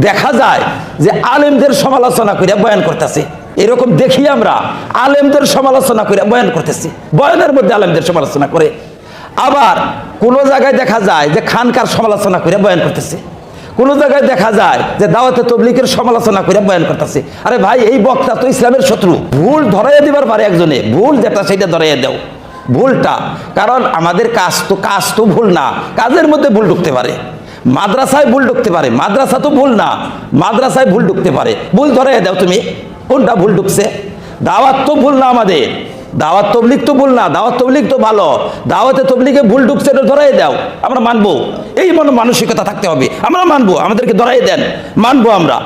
দেখা যায় যে আলেমদের সমালোচনা করে বয়ান করতেছে। এরকম দেখি আমরা, আলেমদের সমালোচনা করে বয়ান করতেছি। বয়ানের মধ্যে আলেমদের সমালোচনা করে। আবার কোন জায়গায় দেখা যায় যে খানকার সমালোচনা করে বয়ান করতেছে। কোন জায়গায় দেখা যায় যে দাওয়াতে তবলিকের সমালোচনা করে বয়ান করতেছে। আরে ভাই, এই বক্তা তো ইসলামের শত্রু। ভুল ধরাইয়া দিবার পারে একজনে। ভুল যেটা সেটা ধরাইয়া দাও। ভুলটা। কারণ আমাদের কাজ তো কাজ তো ভুল না। কাজের মধ্যে ভুল ঢুকতে পারে। মাদ্রাসায় ভুল ঢুকতে পারে। মাদ্রাসা তো ভুল না। মাদ্রাসায় ভুল ঢুকতে পারে। ভুল ধরে দাও তুমি। কোনটা ভুল ঢুকছে? দাওয়াত তো ভুল না আমাদের। দাওয়াত তবলিক তো ভুল না। দাওয়াত তবলিক তো ভালো। দাওয়াতে তবলিকে ভুল ঢুকছে এটা ধরাই দাও। আমরা মানবো। এই মনে মানসিকতা থাকতে হবে। আমরা মানবো। আমাদেরকে ধরাই দেন। মানবো আমরা।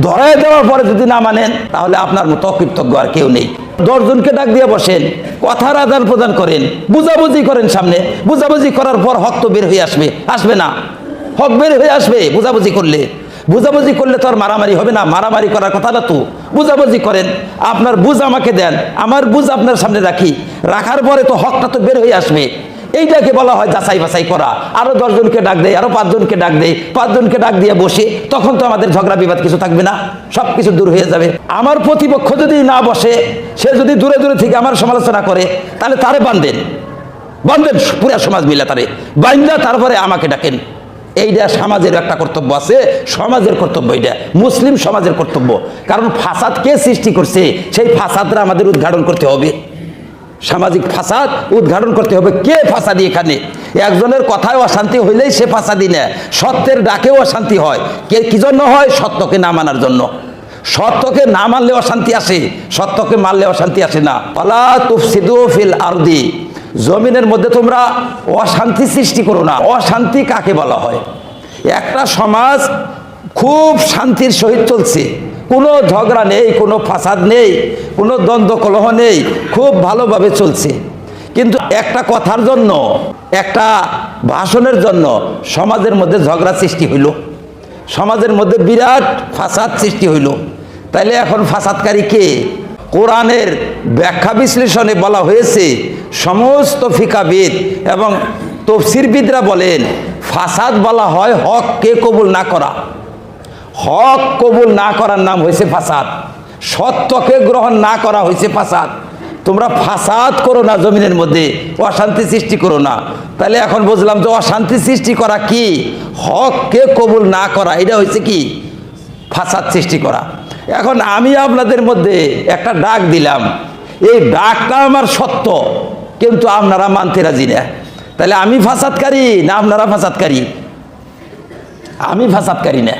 ধরাই দেওয়ার পরে যদি না মানেন, তাহলে আপনার মতো অকৃতজ্ঞ আর কেউ নেই। দশজনকে ডাক দিয়ে বসেন। কথার আদান প্রদান করেন। বুঝাবুঝি করেন সামনে। বুঝাবুঝি করার পর হক তো বের হয়ে আসবে। আসবে না। হক বের হয়ে আসবে, বুঝাবুঝি করলে। বুঝাবুঝি করলে তো আর মারামারি হবে না, মারামারি করার কথা না তো। বুঝাবুঝি করেন, আপনার বুঝ আমাকে দেন, আমার বুঝ আপনার সামনে রাখি। রাখার পরে তো হকটা তো বের হয়ে আসবে। এইটাকে বলা হয় যাচাই বাছাই করা। আরও দশজনকে ডাক দেয়, আরও পাঁচজনকে ডাক দেয়, পাঁচজনকে ডাক দিয়ে বসে, তখন তো আমাদের ঝগড়া বিবাদ কিছু থাকবে না সব কিছু দূর হয়ে যাবে। আমার প্রতিপক্ষ যদি না বসে, সে যদি দূরে দূরে থেকে আমার সমালোচনা করে, তাহলে তারে বান্ধেন বান্ধেন পুরা সমাজ মিলে তারে। বান্ধা তারপরে আমাকে ডাকেন। এইটা সমাজের একটা কর্তব্য আছে, সমাজের কর্তব্য এটা মুসলিম সমাজের কর্তব্য। কারণ ফাসাদ কে সৃষ্টি করছে? সেই ফাসাদরা আমাদের উদ্ঘাটন করতে হবে। সামাজিক ফাসাদ উদ্ঘাটন করতে হবে। কে ফাসাদি এখানে? একজনের কথায় অশান্তি হইলেই সে ফাসাদি নেয়। সত্যের ডাকেও অশান্তি হয়। কে, কি জন্য হয়? সত্যকে না মানার জন্য। সত্যকে না মানলে অশান্তি আসে। সত্যকে মানলে অশান্তি আসে না। পালা তুফসিদু ফিল আরদি। জমিনের মধ্যে তোমরা অশান্তি সৃষ্টি করো না। অশান্তি কাকে বলা হয়? একটা সমাজ খুব শান্তির সহিত চলছে। কোনো ঝগড়া নেই, কোনো ফাসাদ নেই, কোনো দ্বন্দ্ব কলহ নেই, খুব ভালোভাবে চলছে। কিন্তু একটা কথার জন্য, একটা ভাষণের জন্য সমাজের মধ্যে ঝগড়া সৃষ্টি হইল। সমাজের মধ্যে বিরাট ফাসাদ সৃষ্টি হইল। তাইলে এখন ফাসাদকারী কে? কোরআনের ব্যাখ্যা বিশ্লেষণে বলা হয়েছে সমস্ত ফিকাবিদ এবং তফসিরবিদরা বলেন, ফাসাদ বলা হয় হক কে কবুল না করা। হক কবুল না করার নাম হয়েছে ফাসাদ। সত্যকে গ্রহণ না করা হয়েছে ফাসাদ। তোমরা ফাসাদ করো না জমিনের মধ্যে, অশান্তি সৃষ্টি করো না। তাহলে এখন বুঝলাম যে অশান্তি সৃষ্টি করা কি? হককে কবুল না করা, এটা হয়েছে কি? ফাসাদ সৃষ্টি করা। এখন আমি আপনাদের মধ্যে একটা ডাক দিলাম। এই ডাকটা আমার সত্য। কিন্তু আপনারা মানতে রাজি না। তাহলে আমি ফাসাদকারী না আপনারা ফাসাদকারী? আমি ফাসাদকারী না।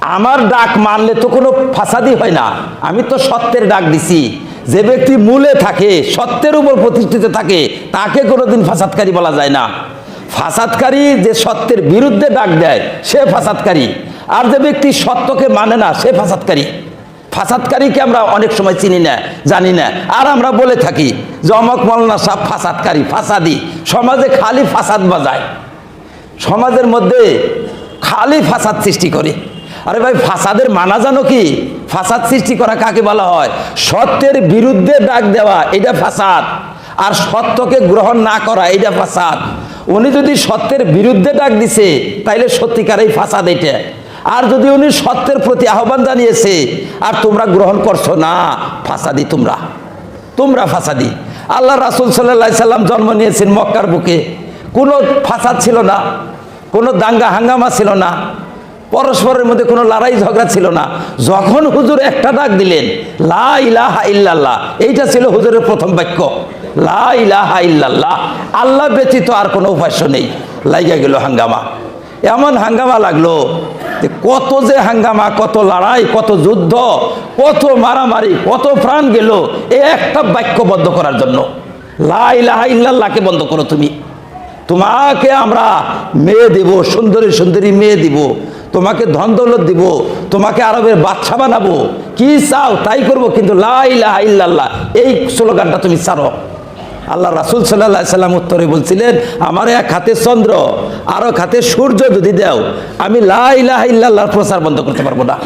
আমার ডাক মানলে তো কোনো ফাসাদি হয় না। আমি তো সত্যের ডাক দিছি। যে ব্যক্তি মূলে থাকে, সত্যের উপর প্রতিষ্ঠিত থাকে, তাকে কোনোদিন ফাসাদকারী বলা যায় না। ফাসাদকারী যে সত্যের বিরুদ্ধে ডাক দেয়, সে ফাসাদকারী। আর যে ব্যক্তি সত্যকে মানে না, সে ফাসাদকারী। ফাসাদকারীকে আমরা অনেক সময় চিনি না, জানি না। আর আমরা বলে থাকি যে অমক মলনা সাহ ফাসাদকারী, ফাসাদি। সমাজে খালি ফাসাদ বাজায়। সমাজের মধ্যে খালি ফাসাদ সৃষ্টি করে। আরে ভাই, ফাসাদের মানা জানো কি? ফাসাদ সৃষ্টি করা কাকে বলা হয়? সত্যের বিরুদ্ধে ডাক দেওয়া, এটা ফাসাদ। আর সত্যকে গ্রহণ না করা, এটা ফাসাদ। উনি যদি সত্যের বিরুদ্ধে ডাক দিছে, তাইলে সত্যিকার এই ফাসাদ এটা। আর যদি উনি সত্যের প্রতি আহ্বান জানিয়েছে, আর তোমরা গ্রহণ করছ না, ফাসাদি তোমরা। তোমরা ফাসাদি। আল্লাহ রাসুল সাল্লাহ সাল্লাম জন্ম নিয়েছেন মক্কার বুকে। কোনো ফাসাদ ছিল না, কোনো দাঙ্গা হাঙ্গামা ছিল না, পরস্পরের মধ্যে কোনো লড়াই ঝগড়া ছিল না। যখন হুজুর একটা ডাক দিলেন, লা ইলাহা এইটা ছিল হুজুরের প্রথম বাক্য। লা ইলাহা আল্লাহ ব্যতীত আর কোনো উপাস্য নেই। লাইগা গেল হাঙ্গামা। এমন হাঙ্গামা লাগল কত যে হাঙ্গামা, কত লড়াই, কত যুদ্ধ, কত মারামারি, কত প্রাণ গেল এই একটা বাক্য বন্ধ করার জন্য। লা ইলাহা ইল্লাল্লাহকে বন্ধ করো তুমি। তোমাকে আমরা মেয়ে দিব, সুন্দরী সুন্দরী মেয়ে দিব, তোমাকে ধন দৌলত দিব, তোমাকে আরবের বাচ্চা বানাবো। কি চাও তাই করব, কিন্তু লাইলা ইল্লাল্লাহ, এই স্লোগানটা তুমি ছাড়ো। আল্লাহ রাসুল সাল্লাহ সাল্লাম উত্তরে বলছিলেন, আমার এক হাতে চন্দ্র, আর হাতে সূর্য যদি দেও, আমি ইল্লাল্লাহর প্রচার বন্ধ করতে পারব না।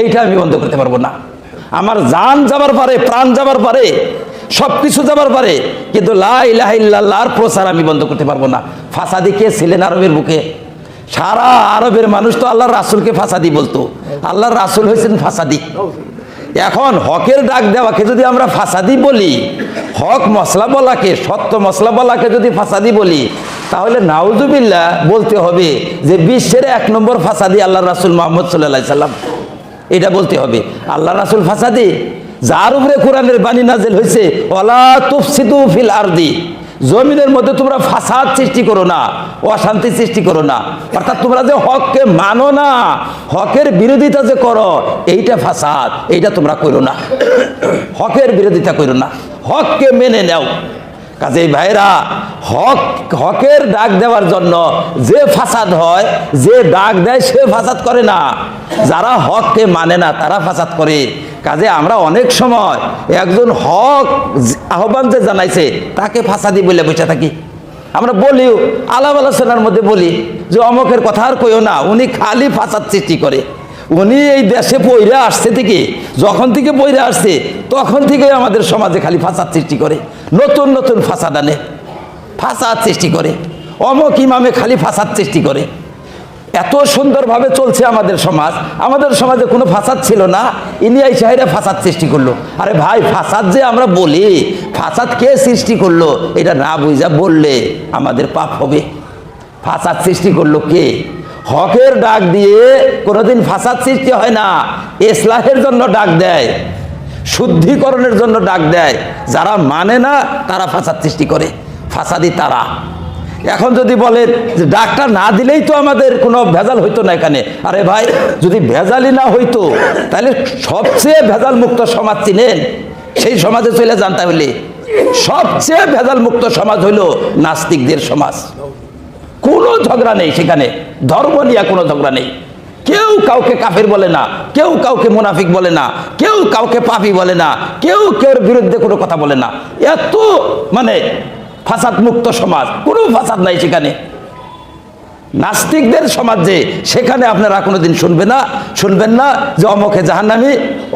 এইটা আমি বন্ধ করতে পারব না। আমার জান যাবার পারে, প্রাণ যাবার পারে সব কিছু যাবার পারে, কিন্তু লাইলাহিল্লাহর প্রচার আমি বন্ধ করতে পারব না। ফাসাদি কে ছিলেন আরবের বুকে? সারা আরবের মানুষ তো আল্লাহর রাসুলকে ফাঁসাদি বলতো। আল্লাহর রাসুল হয়েছেন ফাসাদি। এখন হকের ডাক দেওয়াকে যদি আমরা ফাসাদি বলি, হক মশলা বলাকে, সত্য মশলা বলাকে যদি ফাসাদি বলি, তাহলে নাউজুবিল্লা বলতে হবে যে বিশ্বের এক নম্বর ফাসাদি আল্লাহ রাসুল মোহাম্মদ সাল্লাহ সাল্লাম। এটা বলতে হবে। আল্লাহ রাসুল ফাসাদি, যার উপরে কোরআনের বাণী নাজেল হয়েছে ওলা তুফসিদু ফিল আরদি। জমিনের মধ্যে তোমরা ফাসাদ সৃষ্টি করো না, অশান্তি সৃষ্টি করো না। অর্থাৎ তোমরা যে হককে মানো না, হকের বিরোধিতা যে করো, এইটা ফাসাদ, এইটা তোমরা করো না। হকের বিরোধিতা করো না। হককে মেনে নাও। কাজেই ভাইরা হক, হকের ডাক দেওয়ার জন্য যে ফাসাদ হয়, যে ডাক দেয়, সে ফাসাদ করে না। যারা হককে মানে না, তারা ফাসাদ করে। কাজে আমরা অনেক সময় একজন হক আহ্বান যে জানাইছে, তাকে ফাসাদি বলে বসে থাকি। আমরা বলিও, আলাপ আলোচনার মধ্যে বলি যে অমকের কথা আর কইও না, উনি খালি ফাসাদ সৃষ্টি করে। উনি এই দেশে পইরা আসছে থেকে যখন থেকে পইরা আসছে, তখন থেকে আমাদের সমাজে খালি ফাসাদ সৃষ্টি করে, নতুন নতুন ফাসাদ আনে, ফাসাদ সৃষ্টি করে। অমক ইমামে খালি ফাসাদ সৃষ্টি করে। এত সুন্দরভাবে চলছে আমাদের সমাজ। আমাদের সমাজে কোনো ফাসাদ ছিল না। ইনি এই শাহেরা ফাসাদ সৃষ্টি করল। আরে ভাই, ফাসাদ যে আমরা বলি, ফাসাদ কে সৃষ্টি করল, এটা না বুঝা বললে আমাদের পাপ হবে। ফাসাদ সৃষ্টি করল কে? হকের ডাক দিয়ে কোনোদিন ফাসাদ সৃষ্টি হয় না। ইসলাহের জন্য ডাক দেয়, শুদ্ধিকরণের জন্য ডাক দেয়। যারা মানে না, তারা ফাসাদ সৃষ্টি করে। ফাসাদি তারা। এখন যদি বলেন যে ডাক্তার না দিলেই তো আমাদের কোনো ভেজাল হইতো না এখানে। আরে ভাই, যদি ভেজালই না হইতো, তাহলে সবচেয়ে ভেজাল মুক্ত সমাজ চিনেন? সেই সমাজে চলে যান তাহলে। সবচেয়ে ভেজাল মুক্ত সমাজ হইল নাস্তিকদের সমাজ। কোনো ঝগড়া নেই সেখানে। ধর্ম নিয়ে কোনো ঝগড়া নেই। কেউ কাউকে কাফের বলে না, কেউ কাউকে মুনাফিক বলে না, কেউ কাউকে পাপি বলে না, কেউ কেউর বিরুদ্ধে কোনো কথা বলে না। এত মানে ফাসাদ মুক্ত সমাজ, কোনো ফাসাদ নাই সেখানে। নাস্তিকদের সমাজে সেখানে আপনারা কোনোদিন শুনবেন না শুনবেন না যে অমকে জাহান্নামি,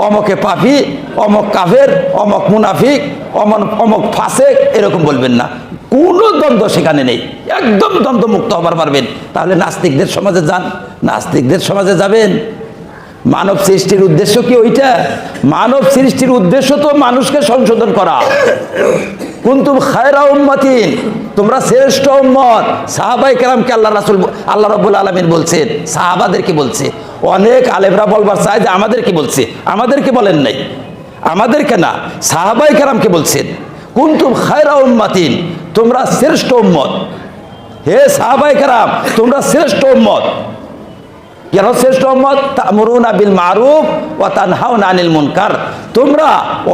অমকে পাপি, অমক কাফের, অমক মুনাফিক, অমন, অমক ফাসেক, এরকম বলবেন না। কোনো দ্বন্দ্ব সেখানে নেই। একদম দ্বন্দ্ব মুক্ত হবার পারবেন। তাহলে নাস্তিকদের সমাজে যান। নাস্তিকদের সমাজে যাবেন। মানব সৃষ্টির উদ্দেশ্য কি ওইটা? মানব সৃষ্টির উদ্দেশ্য তো মানুষকে সংশোধন করা। কুন্তুম খায়রা উম্মাতিন তোমরা শ্রেষ্ঠ উম্মত। সাহাবাই কেরামকে আল্লাহ রাসুল আল্লাহ রবুল আলমিন বলছেন সাহাবাদেরকে বলছে? অনেক আলেমরা বলবার চায় যে আমাদেরকে বলছে? আমাদেরকে বলেন নাই? আমাদেরকে না? সাহাবাই কেরামকে বলছেন, কুন্তুম খায়রা উম্মাতিন তোমরা শ্রেষ্ঠ উম্মত। হে সাহাবাই কেরাম, তোমরা শ্রেষ্ঠ উম্মত। কেন শ্রেষ্ঠ উম্মত, তামরুনা বিল মারুফ ও তানহাউনা আনিল মুনকার। তোমরা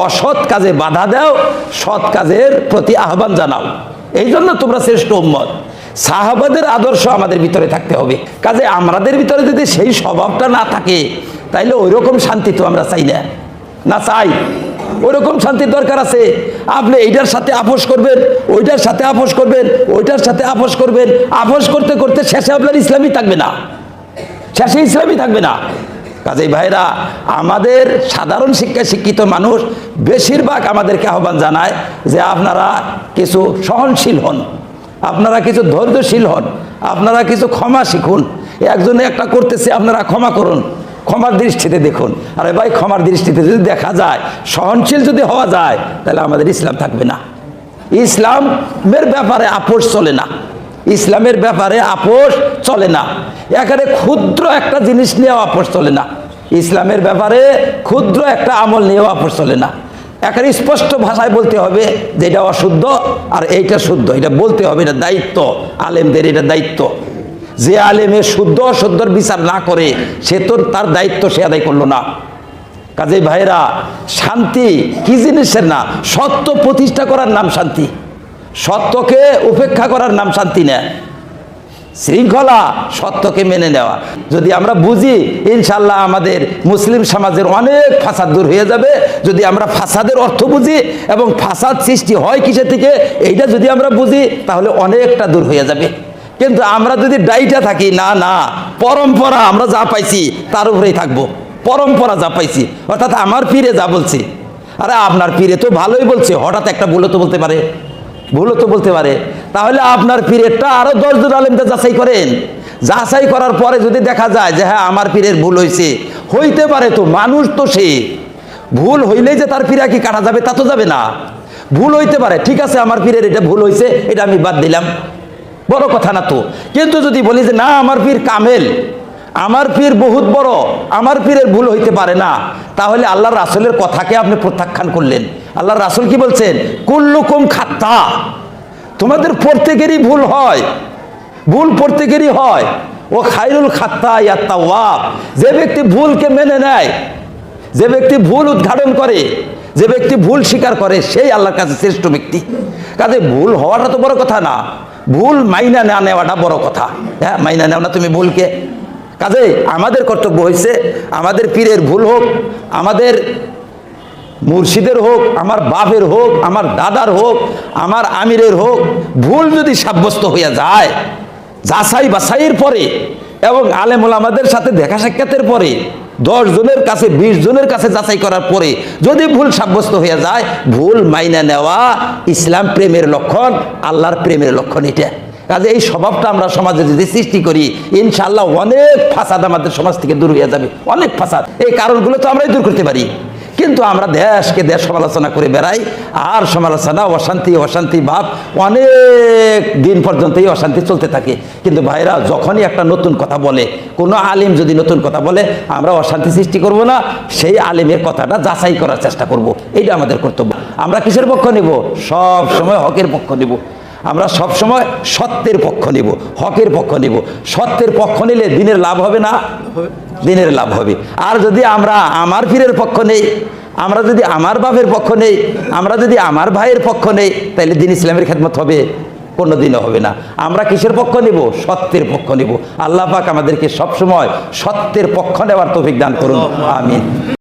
অসৎ কাজে বাধা দাও, সৎ কাজের প্রতি আহ্বান জানাও। এই জন্য তোমরা শ্রেষ্ঠ উম্মত। সাহাবাদের আদর্শ আমাদের ভিতরে থাকতে হবে। কাজে আমাদের ভিতরে যদি সেই স্বভাবটা না থাকে, তাইলে ওই রকম শান্তি তো আমরা চাই না। না চাই। ওইরকম শান্তির দরকার আছে। আপনি এইটার সাথে আপোষ করবেন, ওইটার সাথে আপোষ করবেন, ওইটার সাথে আপোষ করবেন। আপোষ করতে করতে শেষে আপনার ইসলামই থাকবে না। শেষে ইসলামই থাকবে না। কাজেই ভাইরা, আমাদের সাধারণ শিক্ষায় শিক্ষিত মানুষ বেশিরভাগ আমাদেরকে আহ্বান জানায় যে আপনারা কিছু সহনশীল হন, আপনারা কিছু ধৈর্যশীল হন, আপনারা কিছু ক্ষমা শিখুন। একজনে একটা করতেছে, আপনারা ক্ষমা করুন, ক্ষমার দৃষ্টিতে দেখুন। আরে ভাই, ক্ষমার দৃষ্টিতে যদি দেখা যায়, সহনশীল যদি হওয়া যায়, তাহলে আমাদের ইসলাম থাকবে না। ইসলামের ব্যাপারে আপোষ চলে না। ইসলামের ব্যাপারে আপোষ চলে না। এখানে ক্ষুদ্র একটা জিনিস নিয়েও আপোষ চলে না। ইসলামের ব্যাপারে ক্ষুদ্র একটা আমল নিয়েও আপোষ চলে না। এখানে স্পষ্ট ভাষায় বলতে হবে যে এটা অশুদ্ধ আর এইটা শুদ্ধ। এটা বলতে হবে এটা দায়িত্ব। আলেমদের এটা দায়িত্ব। যে আলেমে শুদ্ধ অশুদ্ধর বিচার না করে, সে তো তার দায়িত্ব সে আদায় করল না। কাজে ভাইরা শান্তি কি জিনিসের না? সত্য প্রতিষ্ঠা করার নাম শান্তি। সত্যকে উপেক্ষা করার নাম শান্তি না শৃঙ্খলা সত্যকে মেনে নেওয়া। যদি আমরা বুঝি, ইনশাল্লাহ আমাদের মুসলিম সমাজের অনেক ফাসাদ দূর হয়ে যাবে। যদি আমরা ফাসাদের অর্থ বুঝি এবং ফাসাদ সৃষ্টি হয় কিসের থেকে, এইটা যদি আমরা বুঝি, তাহলে অনেকটা দূর হয়ে যাবে। কিন্তু আমরা যদি ডাইটা থাকি, না না, পরম্পরা আমরা যা পাইছি, তার উপরেই থাকব। পরম্পরা যা পাইছি, অর্থাৎ আমার পীরে যা বলছি, আরে আপনার পীরে তো ভালোই বলছে, হঠাৎ একটা ভুলো তো বলতে পারে। ভুলও তো বলতে পারে। তাহলে আপনার পীরেরটা আরও দশজন আলেমকে যাচাই করেন। যাচাই করার পরে যদি দেখা যায় যে হ্যাঁ আমার পীরের ভুল হয়েছে হইতে পারে তো মানুষ তো সে। ভুল হইলেই যে তার পীরা কি কাটা যাবে তা তো যাবে না। ভুল হইতে পারে, ঠিক আছে, আমার পীরের এটা ভুল হয়েছে এটা আমি বাদ দিলাম। বড় কথা না তো। কিন্তু যদি বলি যে না, আমার পীর কামেল, আমার পীর বহুত বড়, আমার পীরের ভুল হইতে পারে না, তাহলে আল্লাহর রাসুলের কথাকে আপনি প্রত্যাখ্যান করলেন। আল্লাহর রাসুল কি বলছেন? কুল্লুকুম খাত্তা। তোমাদের প্রত্যেকেরই ভুল হয়। ভুল প্রত্যেকেরই হয়। ও খাইরুল খাত্তা ইয়াত্তা ওয়াব যে ব্যক্তি ভুলকে মেনে নেয়, যে ব্যক্তি ভুল উদ্ঘাটন করে, যে ব্যক্তি ভুল স্বীকার করে, সেই আল্লাহর কাছে শ্রেষ্ঠ ব্যক্তি। কাজে ভুল হওয়াটা তো বড় কথা না। ভুল মাইনা না নেওয়াটা বড় কথা। হ্যাঁ মাইনা নেও না তুমি ভুলকে। কাজে আমাদের কর্তব্য হয়েছে আমাদের পীরের ভুল হোক, আমাদের মুর্শিদের হোক, আমার বাপের হোক, আমার দাদার হোক, আমার আমিরের হোক, ভুল যদি সাব্যস্ত হইয়া যায়, যাচাই বাছাইয়ের পরে এবং আলেমুল আমাদের সাথে দেখা সাক্ষাতের পরে, দশ জনের কাছে, বিশ জনের কাছে যাচাই করার পরে যদি ভুল সাব্যস্ত হয়ে যায়, ভুল মাইনা নেওয়া ইসলাম প্রেমের লক্ষণ, আল্লাহর প্রেমের লক্ষণ এটা। কাজে এই স্বভাবটা আমরা সমাজে যদি সৃষ্টি করি ইনশাল্লাহ অনেক ফাসাদ আমাদের সমাজ থেকে দূর হয়ে যাবে, অনেক ফাসাদ। এই কারণগুলো তো আমরাই দূর করতে পারি। কিন্তু আমরা দেশকে দেশ সমালোচনা করে বেড়াই, আর সমালোচনা, অশান্তি অশান্তি ভাব অনেক দিন পর্যন্ত এই অশান্তি চলতে থাকে। কিন্তু ভাইরা, যখনই একটা নতুন কথা বলে, কোনো আলিম যদি নতুন কথা বলে, আমরা অশান্তি সৃষ্টি করব না, সেই আলিমের কথাটা যাচাই করার চেষ্টা করব। এইটা আমাদের কর্তব্য। আমরা কিসের পক্ষ নেব? সব সময় হকের পক্ষ নেব। আমরা সব সময় সত্যের পক্ষ নেব হকের পক্ষ নিব। সত্যের পক্ষ নিলে দিনের লাভ হবে না? দিনের লাভ হবে। আর যদি আমরা আমার পীরের পক্ষ নেই আমরা যদি আমার বাপের পক্ষ নেই আমরা যদি আমার ভাইয়ের পক্ষ নেই তাহলে দিন ইসলামের খেদমত হবে কোনো দিনও হবে না। আমরা কিসের পক্ষ নেব? সত্যের পক্ষ নেব। আল্লাহ পাক আমাদেরকে সবসময় সত্যের পক্ষ নেওয়ার তৌফিক দান করুন। আমিন।